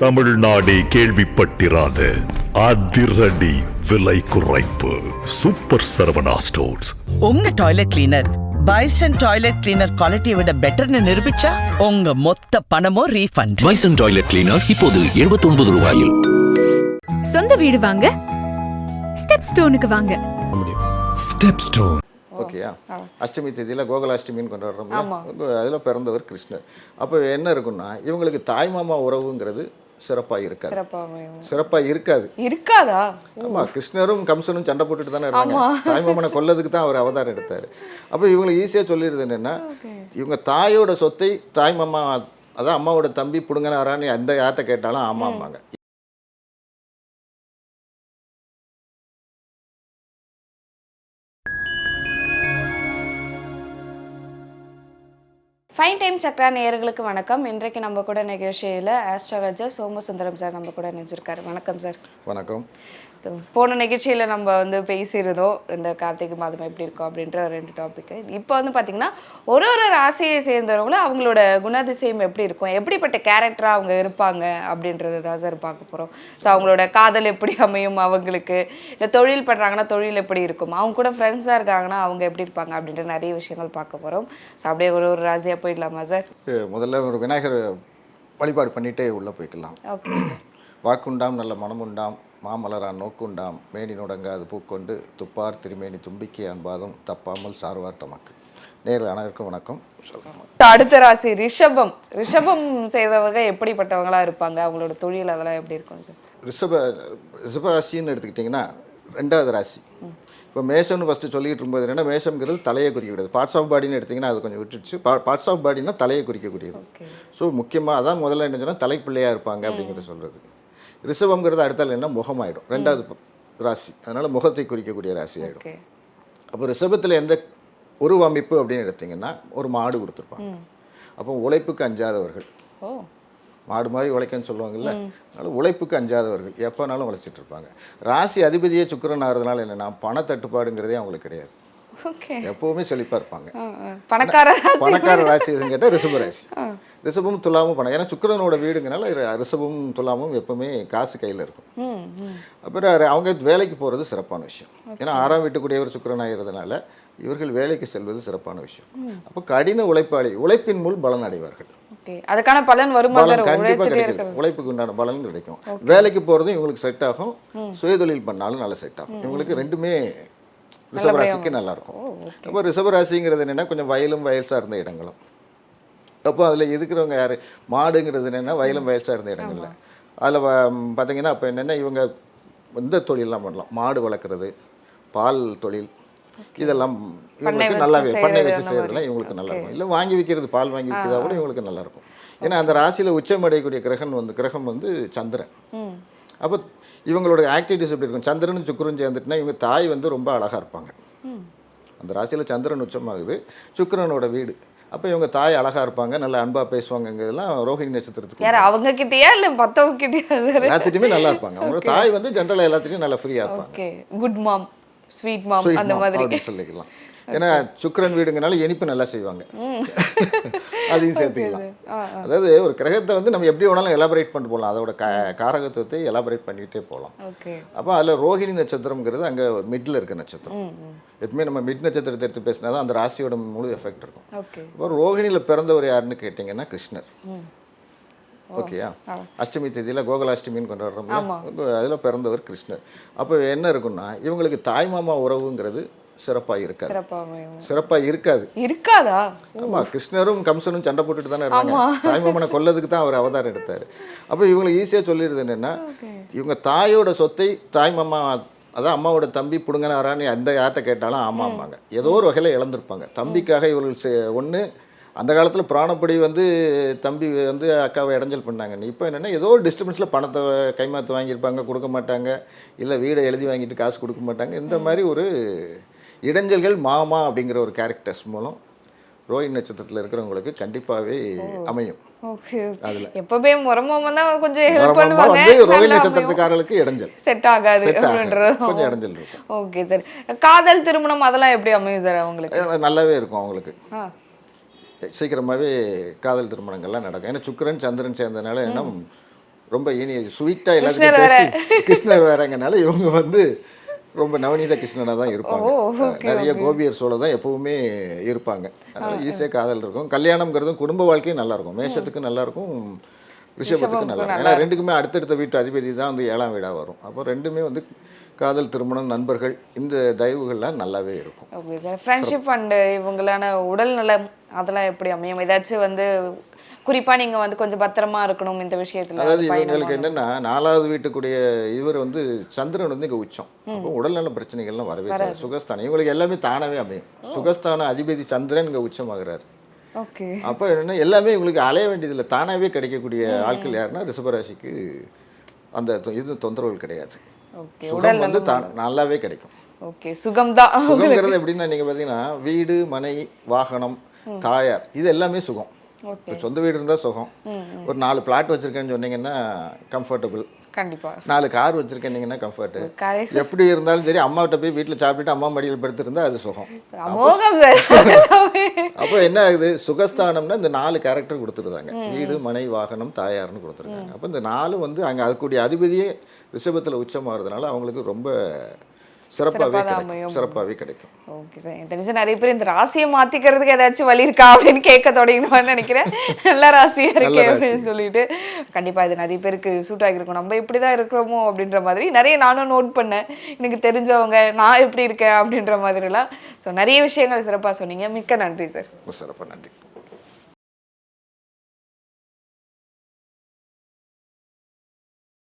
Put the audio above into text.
தமிழ்நாடே கேள்விப்பட்டிராத அதிரடி விலை குறைப்பு. சூப்பர் சரவணா ஸ்டோர்ஸ் உங்க toilet cleaner Bison toilet cleaner குவாலிட்டியை விட பெட்டர்னு நிரூபிச்சா உங்க மொத்த பணமும் ரீஃபண்ட் பைசன் டாய்லெட் கிளீனர் இப்போது 79 ரூபாயில். சொந்த வீடு வாங்க ஸ்டெப் ஸ்டோனுக்கு வாங்க. ஸ்டெப் ஸ்டோன் ஓகேயா அஷ்டமி தேதியில் கோகுலாஷ்டமின்னு கொண்டாடுறோம்ல அதில் பிறந்தவர் கிருஷ்ணர். அப்போ என்ன இருக்குன்னா இவங்களுக்கு தாய்மாமா உறவுங்கிறது சிறப்பாக இருக்காது. சிறப்பாக இருக்காது. இருக்காதா? ஆமா கிருஷ்ணரும் கம்சனும் சண்டை போட்டுட்டு தானே இருந்தாங்க. தாய்மாமனை கொல்லதுக்கு தான் அவர் அவதாரம் எடுத்தார். அப்போ இவங்களுக்கு ஈஸியாக சொல்லிடுது என்னன்னா இவங்க தாயோட சொத்தை தாய்மாமா அதான் அம்மாவோட தம்பி புடுங்கினாரான்னு எந்த யார்கிட்ட கேட்டாலும் ஆமாம்பாங்க. ஃபைன் டைம் சக்ரா நேயர்களுக்கு வணக்கம். இன்றைக்கு நம்ம கூட நிகழ்ச்சியில் ஆஸ்ட்ராலஜர் சோமசுந்தரம் சார் நம்ம கூட நினைச்சிருக்காரு வணக்கம் சார் வணக்கம். போன நிகழ்ச்சியில் நம்ம வந்து பேசியிருந்தோம். இந்த கார்த்திகை மாதம் எப்படி இருக்கும் அப்படின்ற ரெண்டு டாபிக்கு இப்போ வந்து பார்த்தீங்கன்னா ஒரு ஒரு ராசியை சேர்ந்தவங்களும் அவங்களோட குணாதிசயம் எப்படி இருக்கும்? எப்படிப்பட்ட கேரக்டராக அவங்க இருப்பாங்க அப்படின்றது தான் சார் பார்க்க போகிறோம் ஸோ அவங்களோட காதல் எப்படி அமையும் அவங்களுக்கு? இல்லை தொழில் பண்ணுறாங்கன்னா தொழில் எப்படி இருக்கும்? அவங்க கூட ஃப்ரெண்ட்ஸாக இருக்காங்கன்னா அவங்க எப்படி இருப்பாங்க அப்படின்ற நிறைய விஷயங்கள் பார்க்க போகிறோம் ஸோ அப்படியே ஒரு ஒரு ராசியாக போயிடலாமா சார்? முதல்ல ஒரு விநாயகர் வழிபாடு பண்ணிட்டே உள்ளே போய்க்கலாம். வாக்குண்டாம் நல்ல மனமுண்டாம் மாமலரான் நோக்குண்டாம் மேனி நுடங்காது பூக்கொண்டு துப்பார் திருமேனி தும்பிக்கை அன்பாதும் தப்பாமல் சார்வார் தமக்கு. நேரில் அனைவருக்கும் வணக்கம். சொல்லலாம் அடுத்த ராசி ரிஷபம். ரிஷபம் செய்தவர்கள் எப்படிப்பட்டவங்களா இருப்பாங்க? அவங்களோட தொழில் அதெல்லாம் எப்படி இருக்கும் சார்? ரிஷப ரிஷபராசின்னு எடுத்துக்கிட்டிங்கன்னா ரெண்டாவது ராசி. இப்போ மேஷம்னு ஃபஸ்ட்டு சொல்லிட்டு இருக்கும்போது என்னென்னா மேஷம்ங்கிறது தலையை குறிக்கக்கூடியது. பார்ட்ஸ் ஆஃப் பாடின்னு எடுத்திங்கன்னா அது கொஞ்சம் விட்டுடுச்சு. பார்ட்ஸ் ஆஃப் பாடினா தலையை குறிக்கக்கூடியது. ஸோ முக்கியமாக அதான் முதல்ல என்ன சொன்னால் தலைப்பிள்ளையாக இருப்பாங்க அப்படிங்கிறத சொல்கிறது ரிஷபம்ங்கிறது அடுத்தால என்ன முகமாயிடும். ரெண்டாவது ப- ராசி. அதனால் முகத்தை குறிக்கக்கூடிய ராசி ஆகிடும் அப்போ ரிஷபத்தில் எந்த உருவ அமைப்பு அப்படின்னு எடுத்தீங்கன்னா ஒரு மாடு கொடுத்துருப்பாங்க. அப்போ உழைப்புக்கு அஞ்சாதவர்கள். ஓ மாடு மாதிரி உழைக்கன்னு சொல்லுவாங்கல்ல அதனால உழைப்புக்கு அஞ்சாதவர்கள். எப்போனாலும் உழைச்சிட்டு இருப்பாங்க. ராசி அதிபதியே சுக்கிரன் ஆகிறதுனால என்னன்னா பண தட்டுப்பாடுங்கிறதே அவங்களுக்கு கிடையாது. எப்பவுமே செழிப்பாக இருப்பாங்க. பணக்கார ராசி. பணக்கார ராசி கேட்டால் ரிஷப ராசி. ரிஷபம் துலாமும் பணம் ஏன்னா சுக்கிரனோட வீடுங்கனால ரி- ரிஷபமும் துலாமும் எப்பவுமே காசு கையில் இருக்கும். அப்புறம் அவங்க வேலைக்கு போகிறது சிறப்பான விஷயம். ஏன்னா ஆறாம் வீட்டுக்குடையவர் சுக்கிரன் ஆகிறதுனால இவர்கள் வேலைக்கு செல்வது சிறப்பான விஷயம். அப்போ கடின உழைப்பாளி உழைப்பின் மூல் பலன் அடைவார்கள். அதுக்கான பலன் வருமா கிடைக்கும் உழைப்புக்கு உண்டான பலன் கிடைக்கும். வேலைக்கு போகிறதும் இவங்களுக்கு செட் ஆகும். சுயதொழில் பண்ணாலும் நல்லா செட் ஆகும். இவங்களுக்கு ரெண்டுமே ரிஷபராசிக்கு நல்லா இருக்கும் அப்போ ரிஷபராசிங்கிறது என்னன்னா கொஞ்சம் வயலும் வயல் சார்ந்த இடங்களும். அப்போ அதில் இருக்கிறவங்க யார்? மாடுங்கிறது என்னென்னா வயலும் வயல் சார்ந்த இடங்கள்ல. அதில் பார்த்தீங்கன்னா அப்போ என்னென்னா இவங்க இந்த தொழிலெலாம் பண்ணலாம். மாடு வளர்க்குறது பால் தொழில் இதெல்லாம் இவங்களுக்கு நல்லாவே பண்ணை வச்சு அந்த செய்யறதுலாம் இவங்களுக்கு நல்லா இருக்கும் இல்லை வாங்கி விற்கிறது பால் வாங்கி விற்கிறதா கூட இவங்களுக்கு நல்லா இருக்கும் ஏன்னா அந்த ராசியில் உச்சமடையக்கூடிய கிரகம் வந்து கிரகம் வந்து சந்திரன். அப்போ இவங்களோட ஆக்டிவிட்டிஸ் எப்படி இருக்கும்? சந்திரன் சுக்கிரன் சேர்ந்துட்டுனா இவங்க தாய் வந்து ரொம்ப அழகாக இருப்பாங்க. அந்த ராசியில் சந்திரன் உச்சமாகுது. சுக்கிரனோட வீடு. அப்போ இவங்க தாய் அழகாக இருப்பாங்க நல்லா அன்பாக பேசுவாங்கங்கிறதெல்லாம் ரோஹிணி நட்சத்திரத்துக்கு யார் அவங்க கிட்டயா இல்ல மத்தவங்க கிட்டயா எல்லாத்துட்டையுமே நல்லா இருப்பாங்க. அவங்க தாய் வந்து ஜென்ரலாக எல்லாத்துட்டையும் நல்லா ஃப்ரீயாக இருப்பாங்க. குட் மாம் ஸ்வீட் மாம் அந்த மாதிரி. சொல்லிக்கலாம். ஏன்னா சுக்கிரன் வீடுங்கனால இனிப்பு நல்லா செய்வாங்க. அதையும் சேர்த்துக்கலாம். அதாவது ஒரு கிரகத்தை வந்து நம்ம எப்படி வேணாலும் எலாபரேட் பண்ணிட்டு போகலாம் அதோட கா காரகத்துவத்தை எலாபரேட் பண்ணிக்கிட்டே போகலாம் அப்போ அதில் ரோஹிணி நட்சத்திரம்ங்கிறது அங்கே மிடில் இருக்க நட்சத்திரம். எப்பவுமே நம்ம மிட் நட்சத்திரத்தை எடுத்து பேசினா தான் அந்த ராசியோட முழு எஃபெக்ட் இருக்கும். அப்போ ரோஹிணியில் பிறந்தவர் யாருன்னு கேட்டிங்கன்னா கிருஷ்ணர். ஓகேயா அஷ்டமி தேதியில் கோகுலாஷ்டமின்னு கொண்டாடுறோம்ல. அதில் பிறந்தவர் கிருஷ்ணர். அப்போ என்ன இருக்குன்னா இவங்களுக்கு தாய்மாமா உறவுங்கிறது சிறப்பாக இருக்காது. சிறப்பாக இருக்காது. இருக்காதா? ஆமா கிருஷ்ணரும் கம்சனும் சண்டை போட்டுட்டு தானே இருந்தாங்க. தாய்மாமனை கொல்லதுக்கு தான் அவர் அவதாரம் எடுத்தார். அப்போ இவங்களுக்கு ஈஸியாக சொல்லிடுது என்னன்னா இவங்க தாயோட சொத்தை தாய்மாமா அதான் அம்மாவோட தம்பி புடுங்கினாரான்னு எந்த யார்கிட்ட கேட்டாலும் ஆமாம்பாங்க ஏதோ ஒரு வகையில் இழந்திருப்பாங்க. தம்பிக்காக இவர்கள் ஒன்று அந்த காலத்தில் பிராணப்படி வந்து தம்பி வந்து அக்காவை இடைஞ்சல் பண்ணாங்க. இப்போ என்னென்னா ஏதோ ஒரு டிஸ்டர்பன்ஸில் பணத்தை கைமாத்து வாங்கியிருப்பாங்க கொடுக்க மாட்டாங்க. இல்லை வீடை எழுதி வாங்கிட்டு காசு கொடுக்க மாட்டாங்க. இந்த மாதிரி ஒரு இடைஞ்சல்கள் மாமா அப்படிங்கிற ஒரு கேரக்டர்ஸ் மூலம் ரோஹிணி நட்சத்திரத்தில் இருக்கிறவங்களுக்கு கண்டிப்பாகவே அமையும். ஓகே எப்பவுமே முறமாம தான் கொஞ்சம் ஹெல்ப் பண்ணுவாங்க. ரோஹிணி. நட்சத்திரத்துக்காரர்களுக்கு இடைஞ்சல். செட் ஆகாது கொஞ்சம் இடைஞ்சல். Okay sir. காதல் திருமணம் அதெல்லாம் எப்படி அமையும் சார் அவங்களுக்கு? நல்லாவே இருக்கும் அவங்களுக்கு. சீக்கிரமாகவே காதல் திருமணங்கள்லாம் நடக்கும். ஏன்னா சுக்கிரன் சந்திரன் சேர்ந்தனால என்ன ரொம்ப இனி ஸ்வீட்டா கிருஷ்ணர் எல்லாத்தையும் வேற. பேசி கிருஷ்ணர் வேறங்கனால இவங்க வந்து ரொம்ப நவநீத கிருஷ்ணனா தான் இருப்பாங்க. நிறைய கோபியர் சோழ தான் எப்பவுமே இருப்பாங்க. அதனால ஈஸியாக காதல் இருக்கும். கல்யாணம்ங்கிறதும் குடும்ப வாழ்க்கையும் நல்லா இருக்கும். மேஷத்துக்கு நல்லா இருக்கும் ரிஷபத்துக்கு நல்லா ஏன்னா ரெண்டுக்குமே அடுத்தடுத்த வீட்டு அதிபதி தான் வந்து ஏழாம் வீடா வரும். அப்போ ரெண்டுமே வந்து காதல் திருமணம் நண்பர்கள் இந்த தயவுகள்லாம் நல்லாவே இருக்கும். ஓகே சார் ஃப்ரெண்ட்ஷிப் அண்ட் இவங்களான உடல் நலம் அதெல்லாம் எப்படி அமையும்? ஏதாச்சும் வந்து குறிப்பா நீங்க வந்து கொஞ்சம் பத்திரமா இருக்கணும் இந்த விஷயத்துல அதாவது இவங்களுக்கு என்னன்னா நாலாவது வீட்டுக்குடைய இவர் வந்து சந்திரன் வந்து இங்க உச்சம். அப்போ உடல்நல பிரச்சனைகள்லாம் வரவே. சுகஸ்தானம். இவங்களுக்கு எல்லாமே தானாவே அமையும். சுகஸ்தான அதிபதி சந்திரன் இங்க உச்சமாகிறாரு. ஓகே. அப்போ என்னன்னா எல்லாமே இவங்களுக்கு அலைய வேண்டியதில்லை. தானாவே கிடைக்கக்கூடிய ஆட்கள் யாருன்னா ரிஷபராசிக்கு அந்த இது தொந்தரவுகள் கிடையாது. சுகம் வந்து நல்லாவே கிடைக்கும். ஓகே. சுகம்தான் சுகம்ங்கிறது எப்படின்னா நீங்க பாத்தீங்கன்னா வீடு மனை வாகனம் தாயார் இது எல்லாமே சுகம். இப்போ சொந்த வீடு இருந்தா சுகம். ஒரு நாலு பிளாட் வச்சிருக்கேன்னு சொன்னீங்கன்னா கம்ஃபர்டபுள் கண்டிப்பா. நாலு கார் வச்சிருக்கீங்கன்னா கம்ஃபர்ட் காரே. எப்படி இருந்தாலும் சரி அம்மாகிட்ட போய் வீட்டில் சாப்பிட்டுட்டு அம்மா மடியில் படுத்திருந்தா அது சுகம். அப்போ என்ன ஆகுது? சுகஸ்தானம்னா இந்த நாலு கேரக்டர் கொடுத்துருந்தாங்க. வீடு மனை வாகனம் தாயார்னு கொடுத்துருக்காங்க அப்போ இந்த நாலு வந்து அங்கே அதுக்கூடிய அதிபதியே ரிஷபத்தில் உச்சமாகிறதுனால அவங்களுக்கு ரொம்ப சிறப்பாகவே சிறப்பா தான் கிடைக்கும். சிறப்பாகவே கிடைக்கும். ஓகே சார் எனக்கு தெரிஞ்ச நிறைய பேர் இந்த ராசியை மாத்திக்கிறதுக்கு ஏதாச்சும் வழி இருக்கா அப்படின்னு கேட்க தொடங்கிடுவான்னு நினைக்கிறேன். நல்ல ராசியா இருக்கே. அப்படின்னு சொல்லிட்டு. கண்டிப்பா இது நிறைய பேருக்கு சூட் ஆகிருக்கும் நம்ம இப்படிதான் இருக்கிறோமோ அப்படின்ற மாதிரி நிறைய நானும் நோட் பண்ணேன். எனக்கு தெரிஞ்சவங்க நான் எப்படி இருக்கேன் அப்படின்ற மாதிரிலாம். ஸோ நிறைய விஷயங்கள் சிறப்பா சொன்னீங்க. மிக்க நன்றி சார் சிறப்பாக நன்றி.